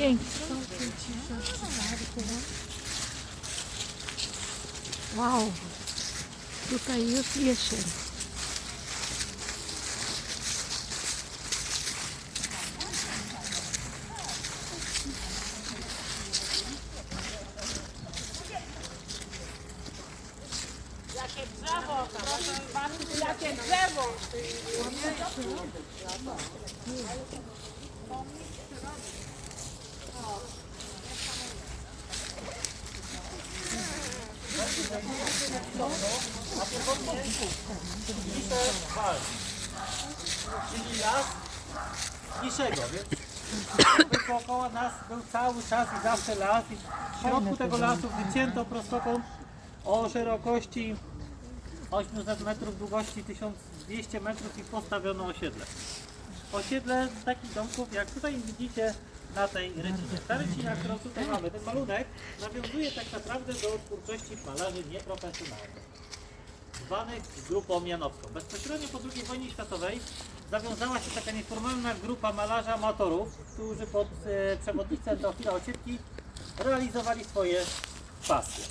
Gente, Uau! Tudo aí eu queria cheiro. Thank volta. Las niższego, więc dookoła nas był cały czas i zawsze las i w środku tego lasu wycięto prostokąt o szerokości 800 metrów, długości 1200 metrów i postawiono osiedle. Osiedle takich domków, jak tutaj widzicie na tej rycinie. Ta rycina, którą tutaj mamy, ten malunek, nawiązuje tak naprawdę do twórczości malarzy nieprofesjonalnych zwanych grupą janowską. Bezpośrednio po II wojnie światowej zawiązała się taka nieformalna grupa malarzy amatorów, którzy pod e, przewodnictwem Teofila Ociepki realizowali swoje pasje.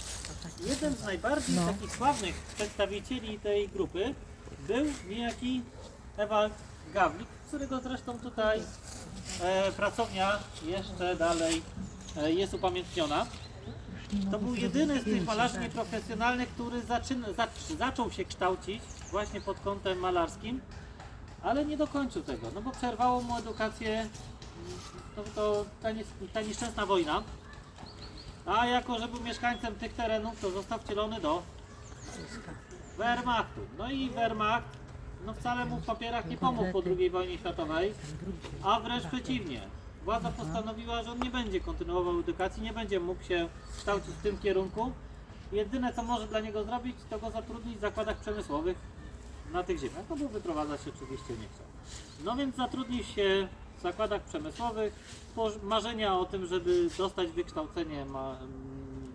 Jeden z najbardziej takich sławnych przedstawicieli tej grupy był niejaki Ewald Gawlik, którego zresztą tutaj e, pracownia jeszcze dalej e, jest upamiętniona. To był jedyny z tych malarzy nieprofesjonalnych, który zaczął się kształcić właśnie pod kątem malarskim, ale nie dokończył tego, no bo przerwało mu edukację no to ta, nie, ta nieszczęsna wojna. A jako, że był mieszkańcem tych terenów, to został wcielony do Wehrmachtu. No i Wehrmacht no wcale mu w papierach nie pomógł po II wojnie światowej, a wręcz przeciwnie. Władza postanowiła, że on nie będzie kontynuował edukacji, nie będzie mógł się kształcić w tym kierunku. Jedyne co może dla niego zrobić, to go zatrudnić w zakładach przemysłowych na tych ziemiach. No bo wyprowadzać oczywiście nie. No więc zatrudnił się w zakładach przemysłowych. Marzenia o tym, żeby dostać wykształcenie mm,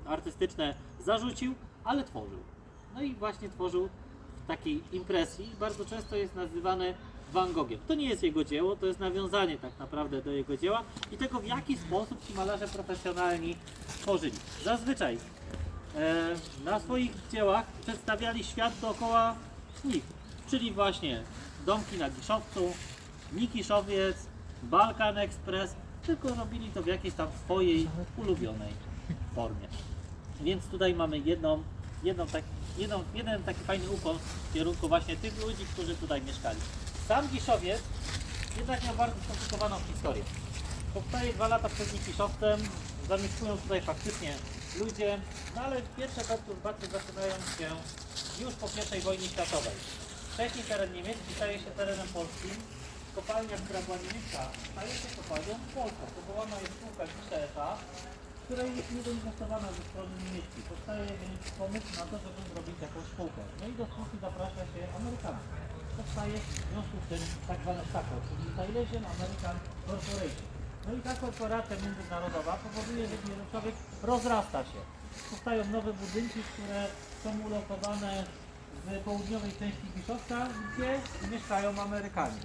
artystyczne zarzucił, ale tworzył. No i właśnie tworzył w takiej impresji. Bardzo często jest nazywany Van Gogiem. To nie jest jego dzieło, to jest nawiązanie tak naprawdę do jego dzieła i tego w jaki sposób ci malarze profesjonalni tworzyli. Zazwyczaj e, na swoich dziełach przedstawiali świat dookoła nich, czyli właśnie domki na Giszowcu, Nikiszowiec, Balkan Express, tylko robili to w jakiejś tam swojej ulubionej formie. Więc tutaj mamy jedną, jedną tak, jedną, jeden taki fajny ukłon w kierunku właśnie tych ludzi, którzy tutaj mieszkali. Sam Giszowiec jednak miał bardzo skomplikowaną historię. Powstaje dwa lata przed Nikiszowcem, zamieszkują tutaj faktycznie ludzie, no ale pierwsze perturbacje zaczynają się już po I wojnie światowej. Wcześniej teren niemiecki staje się terenem polskim. Kopalnia, która była niemiecka, staje się kopalnią polską. Powołana jest spółka Gisza S.A., której jest niedoinwestowana ze strony niemieckiej. Powstaje więc pomysł na to, żeby zrobić jakąś spółkę. No i do spółki zaprasza się Amerykanów. Powstaje w związku z tym tak zwane SACO, czyli Silesian American Corporation. No i ta korporacja międzynarodowa powoduje, że Wieruszowek rozrasta się. Powstają nowe budynki, które są ulokowane w południowej części Biszowca, gdzie mieszkają Amerykanie.